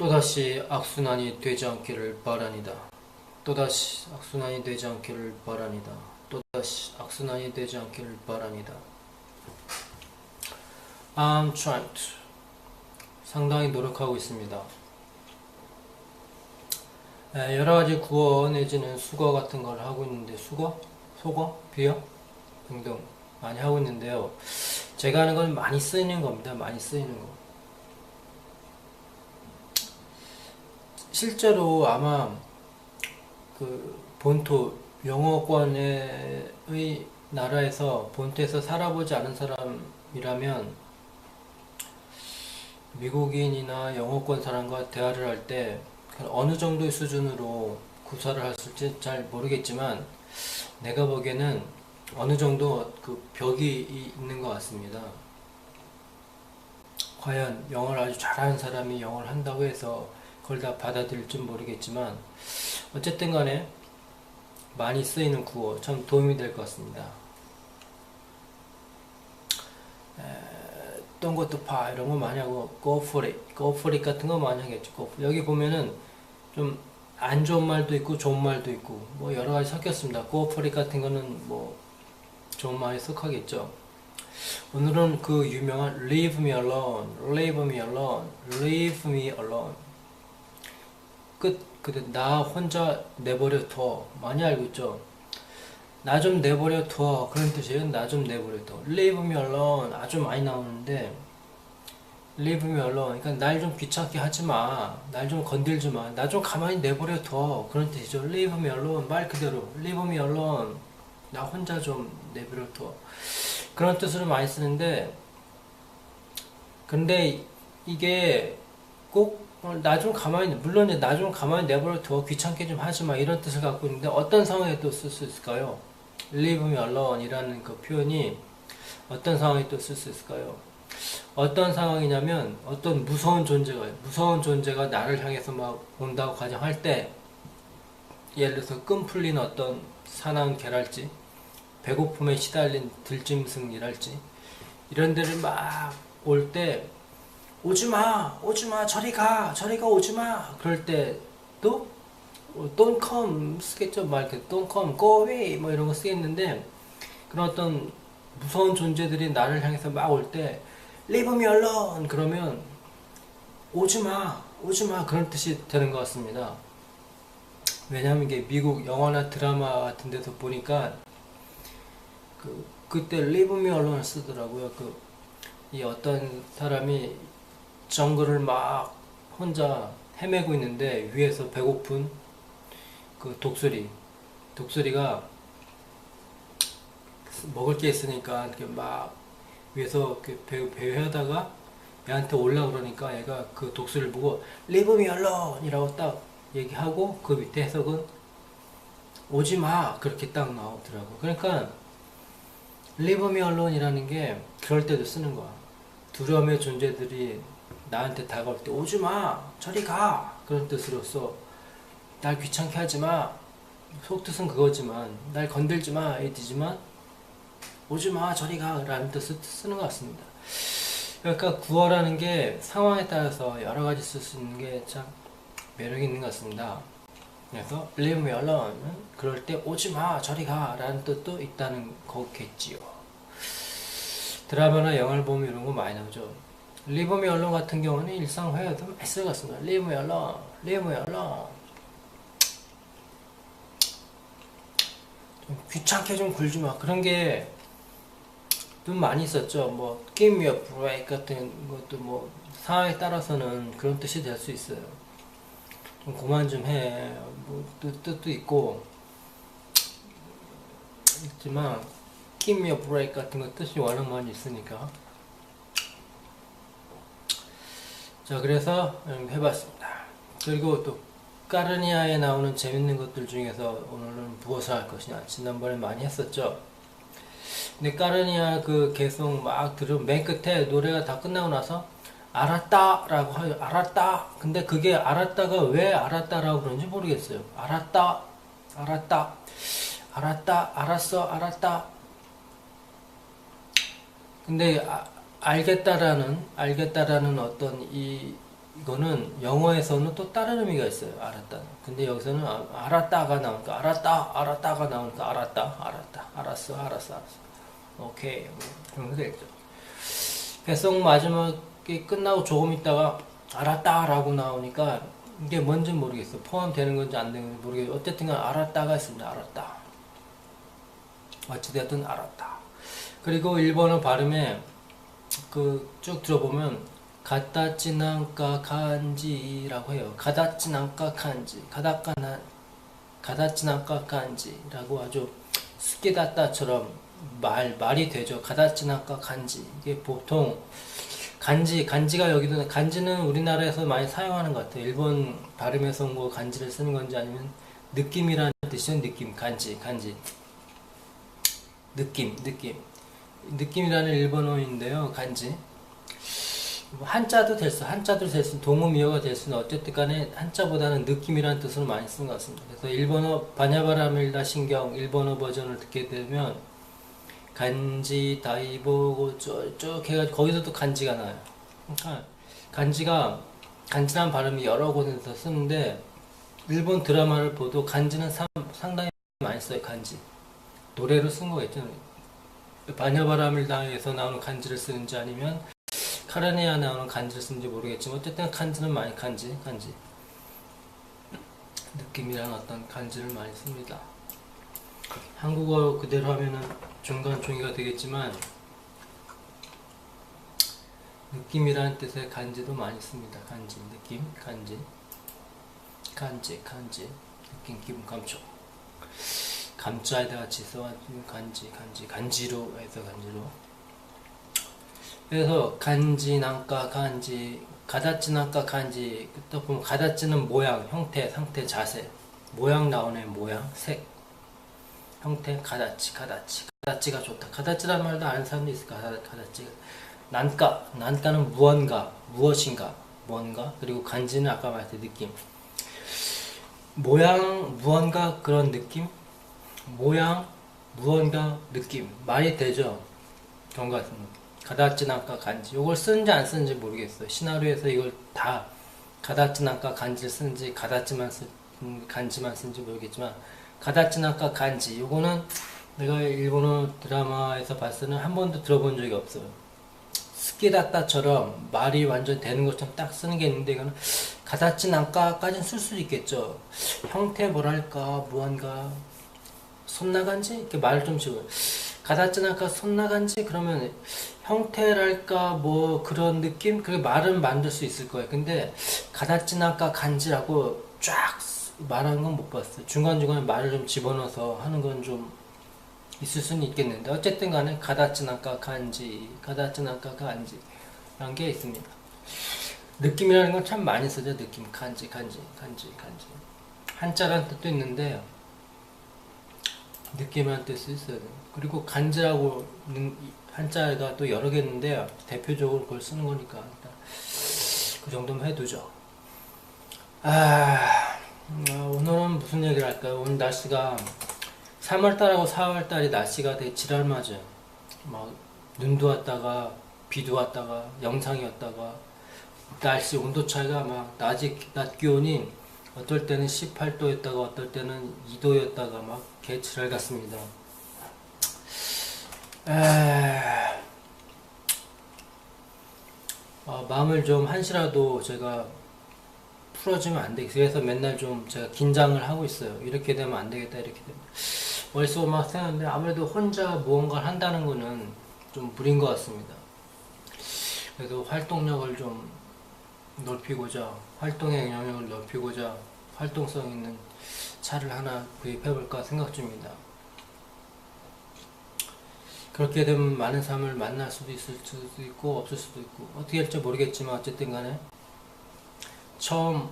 또다시 악순환이 되지 않기를 바라니다. 또다시 악순환이 되지 않기를 바라니다. 또다시 악순환이 되지 않기를 바라니다. I'm trying to. 상당히 노력하고 있습니다. 에, 여러 가지 구어 내지는 수거 같은 걸 하고 있는데 수거? 속어? 비어? 등등 많이 하고 있는데요. 제가 하는 건 많이 쓰이는 겁니다. 많이 쓰이는 거. 실제로 아마 그 본토 영어권의 나라에서 본토에서 살아보지 않은 사람이라면 미국인이나 영어권 사람과 대화를 할 때 어느 정도의 수준으로 구사를 할지 잘 모르겠지만 내가 보기에는 어느 정도 그 벽이 있는 것 같습니다. 과연 영어를 아주 잘하는 사람이 영어를 한다고 해서 그걸 다 받아들일지 모르겠지만 어쨌든 간에 많이 쓰이는 구어 참 도움이 될 것 같습니다. 어떤 것도 파 이런 거 많이 하고 go for it, go for it 같은 거 많이 하겠죠. 여기 보면은 좀 안 좋은 말도 있고 좋은 말도 있고 뭐 여러 가지 섞였습니다. go for it 같은 거는 뭐 좋은 말이 속하겠죠. 오늘은 그 유명한 leave me alone, leave me alone, leave me alone 끝, 근데 나 혼자 내버려 둬. 많이 알고 있죠? 나 좀 내버려 둬. 그런 뜻이에요. 나 좀 내버려 둬. leave me alone. 아주 많이 나오는데, leave me alone. 그러니까 날 좀 귀찮게 하지 마. 날 좀 건들지 마. 나 좀 가만히 내버려 둬. 그런 뜻이죠. leave me alone. 말 그대로. leave me alone. 나 혼자 좀 내버려 둬. 그런 뜻으로 많이 쓰는데, 근데 이게 꼭 나좀 가만히 물론 나 좀 가만히 내버려 둬 귀찮게 좀 하지 마 이런 뜻을 갖고 있는데 어떤 상황에 또 쓸 수 있을까요? Leave me alone 이라는 그 표현이 어떤 상황에 또 쓸 수 있을까요? 어떤 상황이냐면 어떤 무서운 존재가 무서운 존재가 나를 향해서 막 온다고 가정할 때 예를 들어서 끈 풀린 어떤 사나운 개랄지 배고픔에 시달린 들짐승이랄지 이런 데를 막 올 때 오지마 오지마 저리 가 저리 가 오지마 그럴 때도 어, don't come 쓰겠죠? 막 이렇게 don't come go away 뭐 이런 거 쓰겠는데 그런 어떤 무서운 존재들이 나를 향해서 막 올 때 leave me alone 그러면 오지 마 오지 마 그런 뜻이 되는 것 같습니다. 왜냐하면 이게 미국 영화나 드라마 같은 데서 보니까 그 그때 leave me alone 쓰더라고요. 그 이 어떤 사람이 정글을 막 혼자 헤매고 있는데 위에서 배고픈 그 독수리. 독수리가 먹을 게 있으니까 이렇게 막 위에서 이렇게 배, 배회하다가 얘한테 올라 그러니까 얘가 그 독수리를 보고 leave me alone. 이라고 딱 얘기하고 그 밑에 해석은 오지 마. 그렇게 딱 나오더라고. 그러니까 leave me alone. 이라는 게 그럴 때도 쓰는 거야. 두려움의 존재들이 나한테 다가올 때 오지 마. 저리 가. 그런 뜻으로서 날 귀찮게 하지 마 속뜻은 그거지만 날 건들지 마 이지만 오지 마 저리 가 라는 뜻을 쓰는 것 같습니다. 그러니까 구어라는 게 상황에 따라서 여러 가지 쓸 수 있는 게 참 매력 있는 것 같습니다. 그래서 leave me alone은 그럴 때 오지 마 저리 가 라는 뜻도 있다는 거겠지요. 드라마나 영화를 보면 이런 거 많이 나오죠. leave alone 같은 경우는 일상 회화도 많이 alone, leave me alone. 귀찮게 좀 굴지 마. 그런 게 좀 많이 있었죠. 뭐 me a break 같은 것도 뭐 상황에 따라서는 그런 뜻이 될 수 있어요. 좀 그만 좀 해. 뭐 뜻, 뜻도 있고 있지만 me a break 같은 거 뜻이 워낙 많이 있으니까 자 그래서 음, 해봤습니다. 그리고 또 까르니아에 나오는 재밌는 것들 중에서 오늘은 무엇을 할 것이냐 지난번에 많이 했었죠. 근데 까르니아 그 개성 막 들으면 맨 끝에 노래가 다 끝나고 나서 알았다라고 하요. 알았다. 근데 그게 알았다가 왜 알았다라고 그런지 모르겠어요. 알았다, 알았다, 알았다, 알았어, 알았다. 근데 아- 알겠다라는 알겠다라는 어떤 이 이거는 영어에서는 또 다른 의미가 있어요. 알았다. 근데 여기서는 아- 알았다가 나오니까 알았다, 알았다가 나오니까 알았다, 알았다, 알았어, 알았어, 알았어. 오케이. 그런 거 되겠죠. 배송 마지막에 끝나고 조금 있다가 알았다라고 나오니까 이게 뭔지 모르겠어. 포함되는 건지 안 되는 건지 모르겠어. 어쨌든 간 알았다가 있습니다. 알았다. 어찌되든 알았다. 그리고 일본어 발음에 그 쭉 들어보면 가다치난까 간지라고 해요. 가다치난까 간지, 가다까나 가다치난까 간지라고 아주 스키다따처럼 말 말이 되죠. 가다치난까 간지 이게 보통 간지 간지가 여기도 간지는 우리나라에서 많이 사용하는 것 같아요. 일본 발음에서 온 거 간지를 쓰는 건지 아니면 느낌이라는 뜻이죠. 느낌 간지 간지 느낌 느낌 느낌이라는 일본어인데요. 간지 뭐 한자도 될 수, 한자도 될 수, 동음이어가 될 수는 어쨌든 간에 한자보다는 느낌이라는 뜻으로 많이 쓰는 것 같습니다. 그래서 일본어 바냐바라밀다 신경 일본어 버전을 듣게 되면 간지 다이보고 쭉쭉 해가지고 거기서도 간지가 나요. 그러니까 간지가 간지란 발음이 여러 곳에서 쓰는데 일본 드라마를 보도 간지는 상, 상당히 많이 써요. 간지 노래로 쓴 거겠죠. 바냐바라밀다에서 나오는 간지를 쓰는지 아니면 카라네아 나오는 간지를 쓰는지 모르겠지만 어쨌든 간지는 많이 간지 간지. 느낌이라는 어떤 간지를 많이 씁니다. 한국어 그대로 하면은 중간 종이가 되겠지만 느낌이라는 뜻의 간지도 많이 씁니다. 간지 느낌 간지. 간지 간지. 느낌 기분 감촉. 감자에다 같이 써가지고 간지 간지. 간지로 해서 간지로 그래서 간지 난까 간지 가다치 난까 간지 또 보면 가다치는 모양 형태 상태 자세. 모양 나오네 모양 색. 형태 가다치 가다치 가다치가 좋다. 가다치란 말도 아는 사람도 있을까 가다- 가다치가 난까 난까는 무언가 무엇인가? 무언가? 그리고 간지는 아까 말했듯 느낌. 모양 무언가 그런 느낌? 모양 무언가 느낌. 말이 되죠? 그런 것 같습니다 가다치난까 간지. 이걸 쓰는지 안 쓰는지 모르겠어요. 시나리오에서 이걸 다 가다치난까 간지를 쓰는지 가다치만 쓰 음, 간지만 쓰는지 모르겠지만 가다치난까 간지. 이거는 내가 일본어 드라마에서 봤을 때는 한 번도 들어본 적이 없어요. 스키다따처럼 말이 완전 되는 것처럼 딱 쓰는 게 있는데 이거는 가다치난까까지는 쓸 수도 있겠죠. 형태 뭐랄까 무언가. 손 나간지? 이렇게 말을 좀 지고 가다찌나까 손 나간지? 그러면 형태랄까 뭐 그런 느낌? 그 말은 만들 수 있을 거예요. 근데 가다찌나까 간지라고 쫙 말하는 건 못 봤어요. 중간 중간에 말을 좀 집어넣어서 하는 건 좀 있을 수는 있겠는데 어쨌든 간에 가다찌나까 간지 가다찌나까 간지 라는 게 있습니다. 느낌이라는 건 참 많이 쓰죠. 느낌 간지 간지 간지 간지. 한자란 뜻도 있는데 느낌이라는 뜻이 있어요. 그리고 간지라고 는 한자가 또 여러 개 있는데 대표적으로 그걸 쓰는 거니까 그 정도면 해두죠. 아, 음, 오늘은 무슨 얘기를 할까요? 오늘 날씨가 3월달하고 4월달이 날씨가 되게 지랄 맞아요. 막 눈도 왔다가 비도 왔다가 영상이었다가 날씨 온도 차이가 막 낮이 낮 기온이 어떨 때는 18도였다가 어떨 때는 2도였다가 막 개치랄 같습니다. 에... 어, 마음을 좀 한시라도 제가 풀어주면 안 되겠어요. 그래서 맨날 좀 제가 긴장을 하고 있어요. 이렇게 되면 안 되겠다, 이렇게 되면. 머릿속으로 막 생각하는데 아무래도 혼자 무언가를 한다는 거는 좀 무리인 것 같습니다. 그래서 활동력을 좀 넓히고자 활동의 영역을 넓히고자 활동성 있는 차를 하나 구입해볼까 생각 중입니다. 그렇게 되면 많은 사람을 만날 수도 있을 수도 있고 없을 수도 있고 어떻게 할지 모르겠지만 어쨌든 간에 처음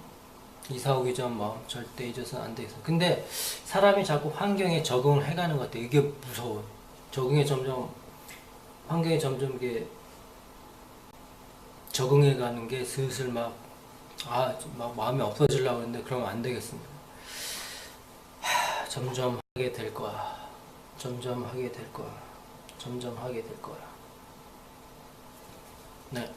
이사 오기 전 마음 절대 잊어서는 안 되겠어. 근데 사람이 자꾸 환경에 적응을 해가는 것 같아. 이게 무서워. 적응에 점점 환경에 점점 이게 적응해 가는 게 슬슬 막, 아, 막 마음이 없어지려고 했는데 그러면 안 되겠습니다. 하, 점점 하게 될 거야. 점점 하게 될 거야. 점점 하게 될 거야. 네.